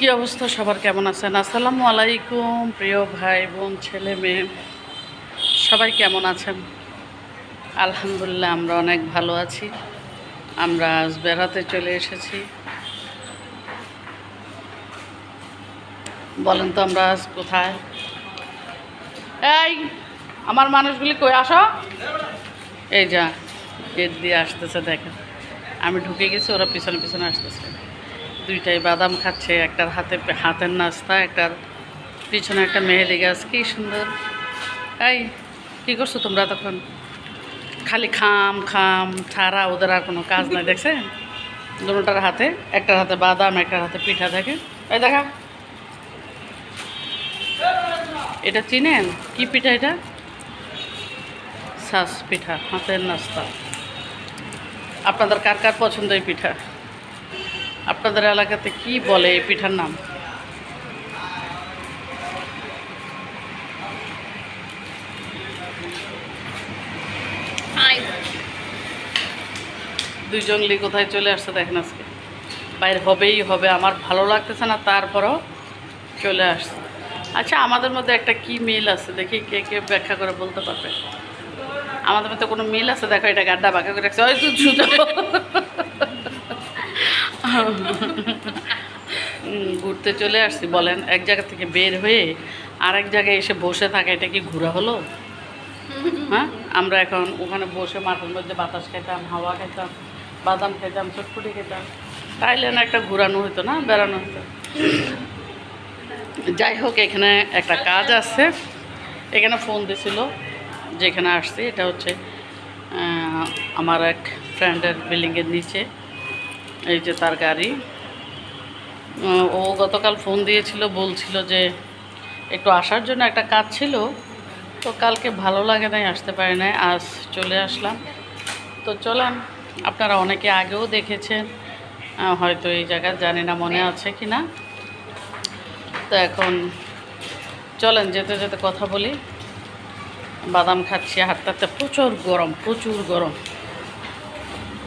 কি অবস্থা? সবার কেমন আছেন? আসসালামু আলাইকুম, প্রিয় ভাই, বোন, ছেলে, মেয়ে। সবাই কেমন আছেন? আলহামদুলিল্লাহ, আমরা অনেক ভালো আছি। আমরা আজ বেড়াতে চলে এসেছি। বলেন তো আমরা আজ কোথায়? এই, আমার মানুষগুলি কই? আসো। এই যা, গেট দিয়ে আসতেছে, দেখেন। আমি ঢুকে গেছি, ওরা পিছনে পিছনে আসতেছে। দুইটাই বাদাম খাচ্ছে, একটার হাতে হাতের নাস্তা, একটার পিছনে একটা মেহেদি গাছ, কী সুন্দর। এই, কী করছ তোমরা তখন? খালি খাম খাম, ছাড়া ওদের আর কোনো কাজ নাই, দেখছে? দুটার হাতে, একটার হাতে বাদাম, একটার হাতে পিঠা থাকে এই দেখা। এটা চিনেন? কি পিঠা এটা? শ্বাস পিঠা, হাতের নাস্তা। আপনাদের কার কার পছন্দ এই পিঠা? আপনাদের এলাকাতে কি বলে এই পিঠার নাম? দুই জঙ্গলি কোথায় চলে আসছে দেখেন আজকে। বাইরে হবেই হবে আমার ভালো লাগতেছে না তারপরও চলে আসছে। আচ্ছা আমাদের মধ্যে একটা কি মিল আছে? দেখি কে কে ব্যাখ্যা করে বলতে পারবে। আমাদের মধ্যে কোনো মিল আছে? দেখো এটা গাড্ডা বাঁকা করে রাখছে। ওই তুই ঘুরতে চলে আসছি, বলেন, এক জায়গা থেকে বের হয়ে আরেক জায়গায় এসে বসে থাকা, এটা কি ঘোরা হলো? হ্যাঁ আমরা এখন ওখানে বসে মাঠের মধ্যে বাতাস খেতাম, হাওয়া খেতাম, বাদাম খেতাম, চটপুটি খেতাম। তাইলে না একটা ঘোরানো হতো না, বেড়ানো হতো যাই হোক, এখানে একটা কাজ আছে। এখানে ফোন দিছিল, যেখানে আসছি, এটা হচ্ছে আমার এক ফ্রেন্ডের বিল্ডিংয়ের নিচে। এই যে তার গাড়ি। ও গতকাল ফোন দিয়েছিল, বলছিল যে একটু আসার জন্য একটা কাজ ছিল, তো কালকে ভালো লাগে নাই, আসতে পারে নাই, আজ চলে আসলাম। তো চলেন, আপনারা অনেকে আগেও দেখেছেন হয়তো এই জায়গা জানি না মনে আছে কি না তো এখন চলেন, যেতে যেতে কথা বলি। বাদাম খাচ্ছি, হাঁটতে হাঁটতে প্রচুর গরম প্রচুর গরম।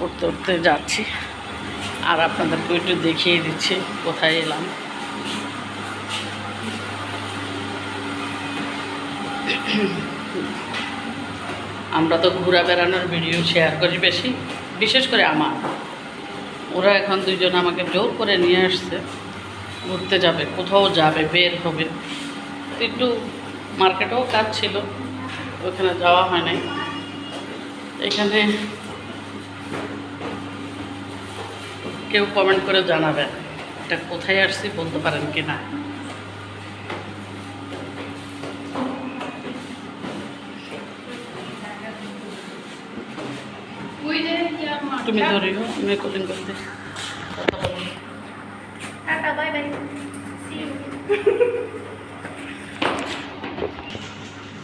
উঠতে উঠতে যাচ্ছি। আর আপনাদেরকে একটু দেখিয়ে দিচ্ছি কোথায় এলাম। আমরা তো ঘোরা বেড়ানোর ভিডিও শেয়ার করি বেশি, বিশেষ করে আমার। ওরা এখন দুজন আমাকে জোর করে নিয়ে আসছে, ঘুরতে যাবে, কোথাও যাবে, বের হবে। একটু মার্কেটেও কাজ ছিল, ওখানে যাওয়া হয় নাই। এখানে কেউ কমেন্ট করে জানাবেন। এটা কোথায় আসছি বলতে পারেন কি না? তুমি ধরিও আমি কলিং করতে কথা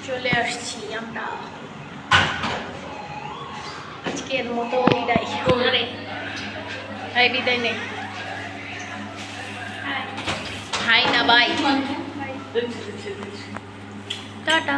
চলে আসছি আমরা। আজকের মতো বিদায়। আরে হাই বিদায় নেই হাই না বাই দেখছি দেখছি দেখছি টাটা